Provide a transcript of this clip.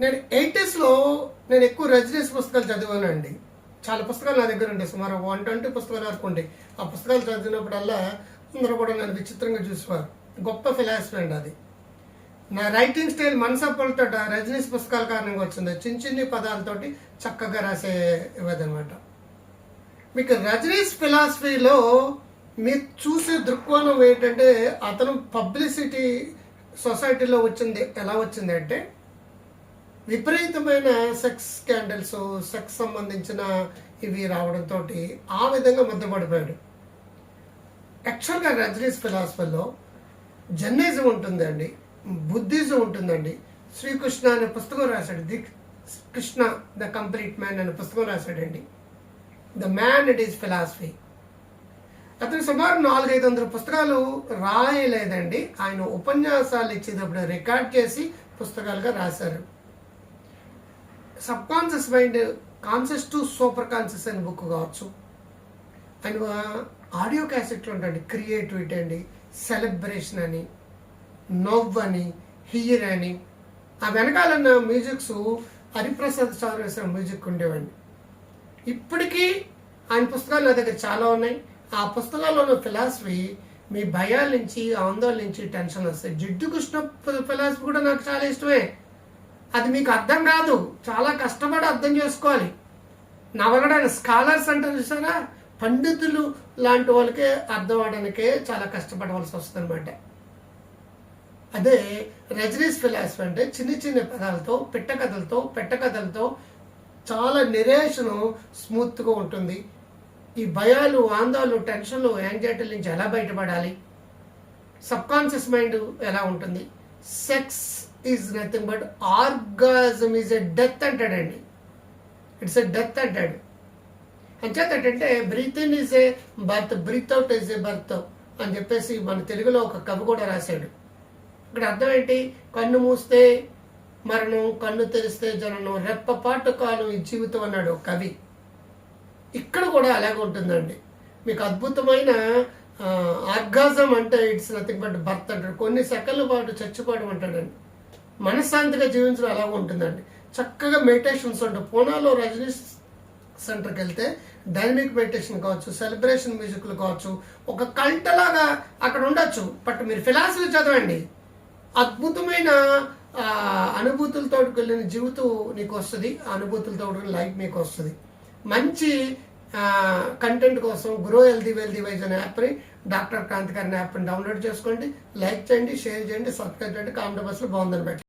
నేను ఎయిటీస్లో నేను ఎక్కువ రజనీస్ పుస్తకాలు చదివానండి. చాలా పుస్తకాలు నా దగ్గర ఉండే సుమారు వన్ ట్వంటీ పుస్తకాలు వరకు ఉండే ఆ పుస్తకాలు చదివినప్పుడల్లా అందరూ కూడా నన్ను విచిత్రంగా చూసేవారు. గొప్ప ఫిలాసఫీ అండి అది. నా రైటింగ్ స్టైల్ మనసప్పులతో రజనీస్ పుస్తకాల కారణంగా వచ్చింది. చిన్న చిన్ని పదాలతోటి చక్కగా రాసే ఇవ్వదనమాట మీకు రజనీస్ ఫిలాసఫీలో మీరు చూసే దృక్కోణం ఏంటంటే అతను పబ్లిసిటీ సొసైటీలో వచ్చింది. ఎలా వచ్చింది అంటే విపరీతమైన సెక్స్ స్కాండల్స్ సెక్స్ సంబంధించిన ఇవి రావడంతో ఆ విధంగా ముద్దపడిపోయాడు యాక్చువల్గా రజనీస్ ఫిలాసఫీలో జర్నలిజం ఉంటుందండి బుద్ధిజం ఉంటుందండి. శ్రీకృష్ణ అనే పుస్తకం రాశాడు the Krishna the complete man అనే పుస్తకం రాశాడండి. The man it is philosophy అతను సుమారు నాలుగైదు వందల పుస్తకాలు రాయలేదండి. ఆయన ఉపన్యాసాలు ఇచ్చేటప్పుడు రికార్డ్ చేసి పుస్తకాలుగా రాశారు. Sub conscious mind conscious to super conscious అనే బుక్ కావచ్చు. అండ్ ఆడియో క్యాసెట్లు ఉంటాయండి క్రియేటివిటీ అండి. సెలబ్రేషన్ అని నవ్వు అని హియర్ అని. ఆ వెనకాలన్న మ్యూజిక్స్ హరిప్రసాద్ సార్ వేసిన మ్యూజిక్ ఉండేవండి. ఇప్పటికీ ఆయన పుస్తకాలు నా దగ్గర చాలా ఉన్నాయి. ఆ పుస్తకాల్లో ఉన్న ఫిలాసఫీ మీ భయాల నుంచి ఆందోళన నుంచి టెన్షన్ వస్తాయి. జిడ్డు కృష్ణ ఫిలాసఫీ కూడా నాకు చాలా ఇష్టమే. అది మీకు అర్థం కాదు. చాలా కష్టపడి అర్థం చేసుకోవాలి. నవలడానికి స్కాలర్స్ అంటారు చూసారా? పండితులు లాంటి వాళ్ళకే అర్థం అవడానికే చాలా కష్టపడవలసి వస్తుంది అనమాట అదే రజనీస్ ఫిలాసఫీ అంటే చిన్న చిన్న పదాలతో పిట్ట కథలతో పెట్ట కథలతో చాలా నిరేషను స్మూత్గా ఉంటుంది. ఈ భయాలు ఆందోళనలు టెన్షన్లు యాంగ్జైటీల నుంచి ఎలా బయటపడాలి? సబ్కాన్షియస్ మైండ్ ఎలా ఉంటుంది? Sex is nothing but orgasm is a death అంటాడండి it's a death అంటాడు అంచేత ఏంటంటే breath in is a birth breath out is a birth అని చెప్పేసి మన తెలుగులో ఒక కవి కూడా రాశాడు. ఇక్కడ అర్థం ఏంటి? కన్ను మూస్తే మరణం కన్ను తెరిస్తే జననం రెప్పపాటు కాలం ఈ జీవితం అన్నాడు కవి. ఇక్కడ కూడా అలాగే ఉంటుందండి. మీకు అద్భుతమైన ఆర్గాజం అంటే ఇట్స్ నథింగ్ బట్ బర్త్ అంటాడు. కొన్ని సెకండ్ల పాటు చచ్చిపోవడం అంటాడండి. మనశ్శాంతిగా జీవించడం ఎలా ఉంటుందండి? చక్కగా మెడిటేషన్స్ ఉంటాయి పూనాలో రజనీష్ సెంటర్కి వెళ్తే డైనమిక్ మెడిటేషన్ కావచ్చు సెలబ్రేషన్ మ్యూజిక్లు కావచ్చు ఒక కంటలాగా అక్కడ ఉండొచ్చు. బట్ మీరు ఫిలాసఫీ చదవండి. అద్భుతమైన ఆ, అనుభూతులతో వెళ్ళిన జీవితం నీకు వస్తుంది అనుభూతులతో లైఫ్ మీకు వస్తుంది మంచి కంటెంట్ కోసం గ్రో హెల్దీ వెల్దీ వైజ్ అనే యాప్ని డాక్టర్ క్రాంతికారి యాప్ని డౌన్లోడ్ చేసుకోండి లైక్ చేయండి షేర్ చేయండి సబ్స్క్రైబ్ చేయండి కామెంట్ బాక్స్లో బాగుందని